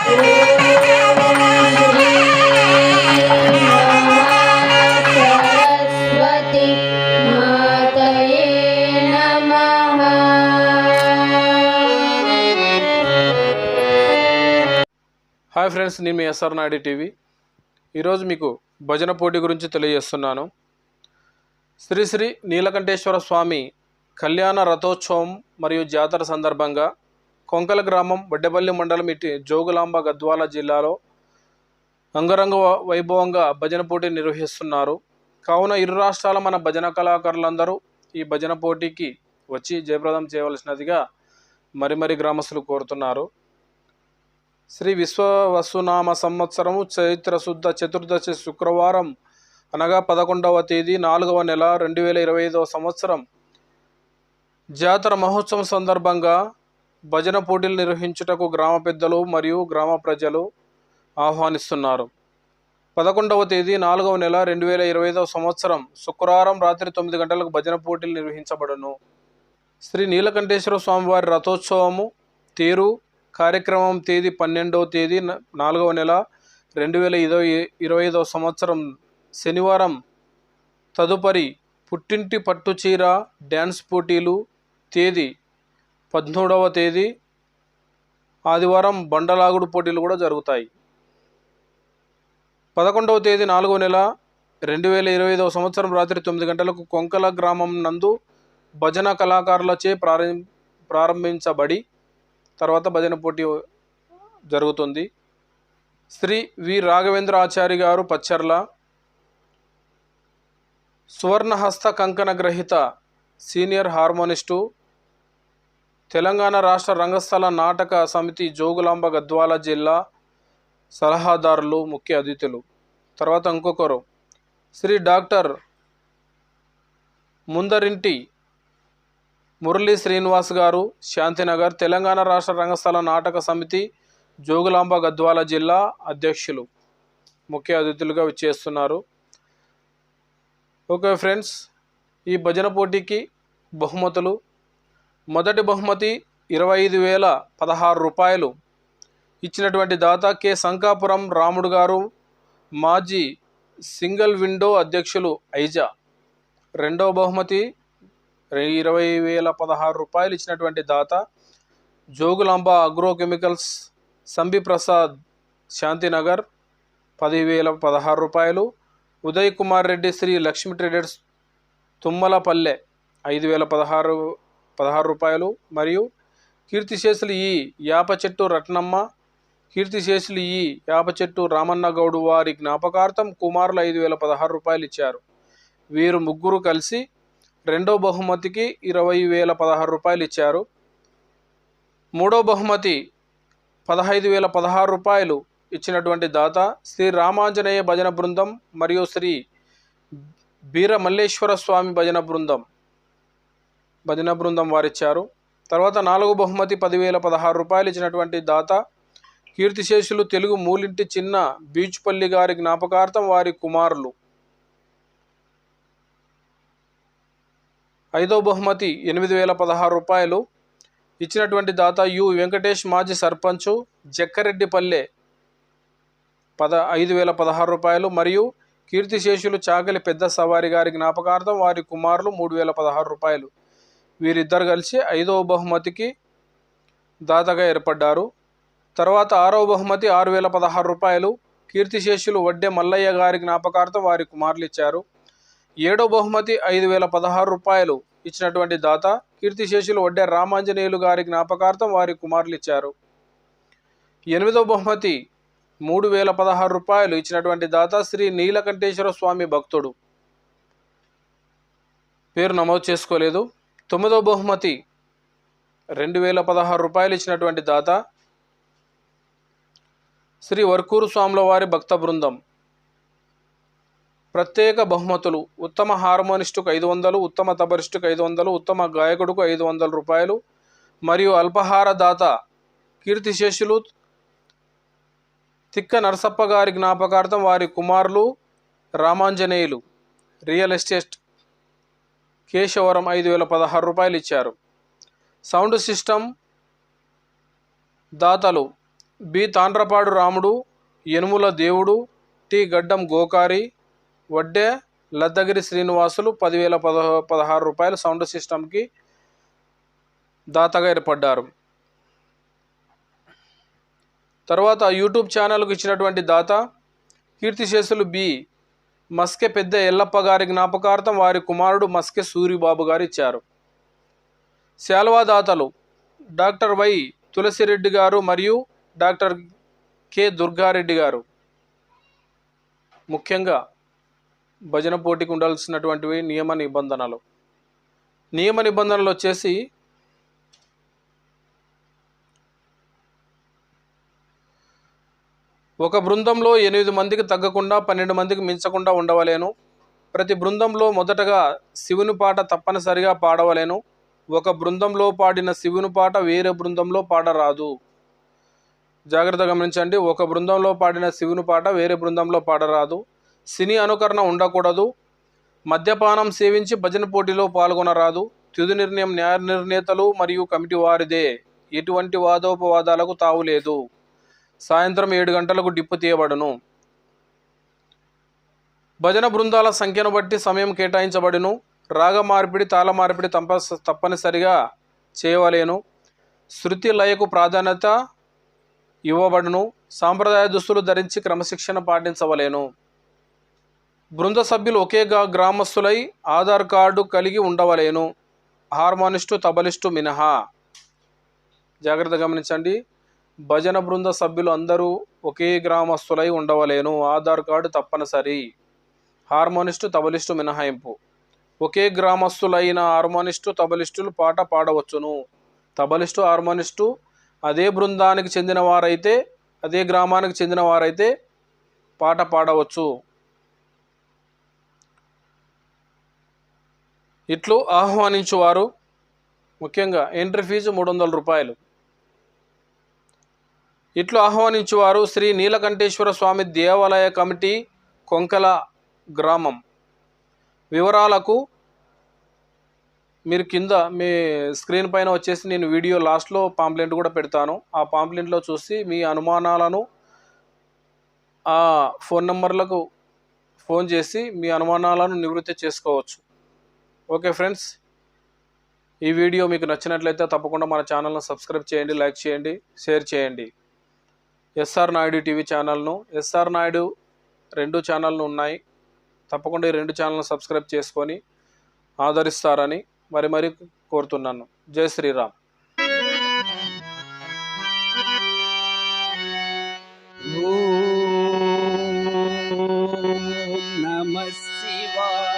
Hi friends నేను మీ SR Naidu TV. ఈరోజు మీకు భజన పోటీ గురించి తెలియజేస్తున్నాను. శ్రీ శ్రీ నీలకంఠేశ్వర స్వామి కళ్యాణ రథోత్సవం మరియు జాతర సందర్భంగా కొంకల గ్రామం వడ్డెపల్లి మండలం ఇటు జోగులాంబ గద్వాల జిల్లాలో అంగరంగ వైభవంగా భజన పోటీ నిర్వహిస్తున్నారు. కావున ఇరు రాష్ట్రాల మన భజన కళాకారులందరూ ఈ భజన పోటీకి వచ్చి జయప్రదం చేయవలసినదిగా మరి మరి గ్రామస్తులు కోరుతున్నారు. శ్రీ విశ్వవసునామ సంవత్సరము చైత్ర శుద్ధ చతుర్దశి శుక్రవారం అనగా పదకొండవ తేదీ నాలుగవ నెల రెండు వేల ఇరవై ఐదవ సంవత్సరం జాతర మహోత్సవం సందర్భంగా భజన పోటీలు నిర్వహించుటకు గ్రామ పెద్దలు మరియు గ్రామ ప్రజలు ఆహ్వానిస్తున్నారు. పదకొండవ తేదీ నాలుగవ నెల రెండు వేల ఇరవై ఐదవ సంవత్సరం శుక్రవారం రాత్రి తొమ్మిది గంటలకు భజన పోటీలు నిర్వహించబడును. శ్రీ నీలకంఠేశ్వర స్వామివారి రథోత్సవము తేరు కార్యక్రమం తేదీ పన్నెండవ తేదీ నాలుగవ నెల రెండు వేల ఇరవై ఇరవై ఐదవ సంవత్సరం శనివారం. తదుపరి పుట్టింటి పట్టుచీర డ్యాన్స్ పోటీలు తేదీ పదమూడవ తేదీ ఆదివారం బండలాగుడు పోటీలు కూడా జరుగుతాయి. పదకొండవ తేదీ నాలుగవ నెల రెండు వేల ఇరవై ఐదవ సంవత్సరం రాత్రి తొమ్మిది గంటలకు కొంకల గ్రామం నందు భజన కళాకారులచే ప్రారం ప్రారంభించబడి తర్వాత భజన పోటీ జరుగుతుంది. శ్రీ వి రాఘవేంద్ర ఆచారి గారు పచ్చర్ల సువర్ణహస్త కంకణ గ్రహీత సీనియర్ హార్మోనిస్టు తెలంగాణ రాష్ట్ర రంగస్థల నాటక సమితి జోగులాంబ గద్వాల జిల్లా సలహాదారులు ముఖ్య అతిథులు. తర్వాత ఇంకొకరు. శ్రీ డాక్టర్ ముందరింటి మురళీ శ్రీనివాస్ గారు శాంతినగర్ తెలంగాణ రాష్ట్ర రంగస్థల నాటక సమితి జోగులాంబ గద్వాల జిల్లా అధ్యక్షులు ముఖ్య అతిథులుగా విచ్చేస్తున్నారు. ఓకే ఫ్రెండ్స్ ఈ భజన పోటీకి బహుమతులు మొదటి బహుమతి ఇరవై ఐదు వేల పదహారు రూపాయలు. ఇచ్చినటువంటి దాత కె. శంకాపురం రాముడు గారు మాజీ సింగిల్ విండో అధ్యక్షులు ఐజా. రెండవ బహుమతి ఇరవై వేల పదహారు రూపాయలు ఇచ్చినటువంటి దాత జోగులాంబ అగ్రోకెమికల్స్ సంబి ప్రసాద్ శాంతినగర్ పదివేల పదహారు రూపాయలు. ఉదయ్ కుమార్ రెడ్డి శ్రీ లక్ష్మీ ట్రేడర్స్ తుమ్మలపల్లె ఐదు వేల పదహారు పదహారు రూపాయలు. మరియు కీర్తిశేషులు ఈ యాప చెట్టు రత్నమ్మ కీర్తిశేషులు ఈ యాప చెట్టు రామన్న గౌడు వారి జ్ఞాపకార్థం కుమారులు ఐదు వేల పదహారు రూపాయలు ఇచ్చారు. వీరు ముగ్గురు కలిసి రెండో బహుమతికి ఇరవై వేల పదహారు రూపాయలు ఇచ్చారు. మూడో బహుమతి పదహైదు వేల పదహారు రూపాయలు ఇచ్చినటువంటి దాత శ్రీ రామాంజనేయ భజన బృందం మరియు శ్రీ బీర మల్లేశ్వర స్వామి భజన బృందం. భజన బృందం వారిచ్చారు. తర్వాత నాలుగు బహుమతి పదివేల పదహారు రూపాయలు ఇచ్చినటువంటి దాత కీర్తిశేషులు తెలుగు మూలింటి చిన్న బీచ్పల్లి గారి జ్ఞాపకార్థం వారి కుమారులు. ఐదో బహుమతి ఎనిమిది వేల పదహారు రూపాయలు ఇచ్చినటువంటి దాత యు. వెంకటేష్ మాజీ సర్పంచు జక్కరెడ్డిపల్లె పద ఐదు వేల పదహారు రూపాయలు మరియు కీర్తిశేషులు చాకలి పెద్ద సవారి గారి జ్ఞాపకార్థం వారి కుమారులు మూడు వేల పదహారు రూపాయలు. వీరిద్దరు కలిసి ఐదవ బహుమతికి దాతగా ఏర్పడ్డారు. తర్వాత ఆరవ బహుమతి ఆరు వేల పదహారు రూపాయలు కీర్తిశేషులు వడ్డే మల్లయ్య గారి జ్ఞాపకార్థం వారి కుమారులు ఇచ్చారు. ఏడో బహుమతి ఐదు వేల పదహారు రూపాయలు ఇచ్చినటువంటి దాత కీర్తిశేషులు వడ్డే రామాంజనేయులు గారి జ్ఞాపకార్థం వారి కుమారులు ఇచ్చారు. ఎనిమిదో బహుమతి మూడు వేల పదహారు రూపాయలు ఇచ్చినటువంటి దాత శ్రీ నీలకంఠేశ్వర స్వామి భక్తుడు. పేరు నమోదు చేసుకోలేదు. తొమ్మిదో బహుమతి రెండు వేల పదహారు రూపాయలు ఇచ్చినటువంటి దాత శ్రీ వర్కూరు స్వాముల వారి భక్త బృందం. ప్రత్యేక బహుమతులు ఉత్తమ హార్మోనిస్టుకు ఐదు వందలు ఉత్తమ తబరిస్టుకు ఐదు వందలు ఉత్తమ గాయకుడుకు ఐదు వందల రూపాయలు మరియు అల్పహార దాత కీర్తిశేషులు తిక్క నరసప్ప గారి జ్ఞాపకార్థం వారి కుమారులు రామాంజనేయులు. రియల్ ఎస్టేట్ కేశవరం ఐదు వేల పదహారు రూపాయలు ఇచ్చారు. సౌండ్ సిస్టమ్ దాతలు బి. తాండ్రపాడు రాముడు యనుముల దేవుడు టి. గడ్డం గోకారి వడ్డే లద్దగిరి శ్రీనివాసులు పదివేల పదహ పదహారు రూపాయలు సౌండ్ సిస్టమ్కి దాతగా ఏర్పడ్డారు. తర్వాత యూట్యూబ్ ఛానల్కు ఇచ్చినటువంటి దాత కీర్తిశేషులు బి. మస్కె పెద్ద ఎల్లప్ప గారి జ్ఞాపకార్థం వారి కుమారుడు మస్కె సూరిబాబు గారు ఇచ్చారు. శాల్వా దాతలు డాక్టర్ వై తులసిరెడ్డి గారు మరియు డాక్టర్ కె దుర్గారెడ్డి గారు. ముఖ్యంగా భజన పోటీకి ఉండాల్సినటువంటివి నియమ నిబంధనలు. నియమ నిబంధనలు వచ్చేసి ఒక బృందంలో ఎనిమిది మందికి తగ్గకుండా పన్నెండు మందికి మించకుండా ఉండవలేను. ప్రతి బృందంలో మొదటగా శివుని పాట తప్పనిసరిగా పాడవలేను. ఒక బృందంలో పాడిన శివుని పాట వేరే బృందంలో పాడరాదు. జాగ్రత్త గమనించండి ఒక బృందంలో పాడిన శివుని పాట వేరే బృందంలో పాడరాదు. సినీ అనుకరణ ఉండకూడదు. మద్యపానం సేవించి భజన పోటీలో పాల్గొనరాదు. తుది నిర్ణయం న్యాయ నిర్ణేతలు మరియు కమిటీ వారిదే. ఎటువంటి వాదోపవాదాలకు తావులేదు. సాయంత్రం ఏడు గంటలకు డిప్పు తీయబడును. భజన బృందాల సంఖ్యను బట్టి సమయం కేటాయించబడును. రాగ మార్పిడి తాళ మార్పిడి తప్ప తప్పనిసరిగా చేయవలేను. శృతి లయకు ప్రాధాన్యత ఇవ్వబడును. సాంప్రదాయ దుస్తులు ధరించి క్రమశిక్షణ పాటించవలేను. బృంద సభ్యులు ఒకే గ్రామస్తులై ఆధార్ కార్డు కలిగి ఉండవలేను. హార్మోనిస్టు తబలిస్టు మినహా. జాగ్రత్త గమనించండి. భజన బృంద సభ్యులు అందరూ ఒకే గ్రామస్తులై ఉండవలేను. ఆధార్ కార్డు తప్పనిసరి. హార్మోనిస్టు తబలిస్టు మినహాయింపు. ఒకే గ్రామస్తులైన హార్మోనిస్టు తబలిస్టులు పాట పాడవచ్చును. తబలిస్టు హార్మోనిస్టు అదే బృందానికి చెందిన వారైతే అదే గ్రామానికి చెందిన వారైతే పాట పాడవచ్చు. ఇట్లు ఆహ్వానించువారు ముఖ్యంగా ఎంట్రీ ఫీజు మూడు వందల రూపాయలు. ఇట్లు ఆహ్వానించేవారు శ్రీ నీలకంఠేశ్వర స్వామి దేవాలయ కమిటీ కొంకల గ్రామం. వివరాలకు మీరు కింద మీ స్క్రీన్ పైన వచ్చేసి నేను వీడియో లాస్ట్లో పాంప్లెంట్ కూడా పెడతాను. ఆ పాంప్లెంట్లో చూసి మీ అనుమానాలను ఆ ఫోన్ నెంబర్లకు ఫోన్ చేసి మీ అనుమానాలను నివృత్తి చేసుకోవచ్చు. ఓకే ఫ్రెండ్స్ ఈ వీడియో మీకు నచ్చినట్లయితే తప్పకుండా మన ఛానల్ను సబ్స్క్రైబ్ చేయండి లైక్ చేయండి షేర్ చేయండి. ఎస్ఆర్ నాయుడు టీవీ ఛానల్ను ఎస్ఆర్ నాయుడు రెండు ఛానళ్ళు ఉన్నాయి. తప్పకుండా ఈ రెండు ఛానల్ను సబ్స్క్రైబ్ చేసుకొని ఆదరిస్తారని మరి మరి కోరుతున్నాను. జై శ్రీరామ్. నమ శివాయ.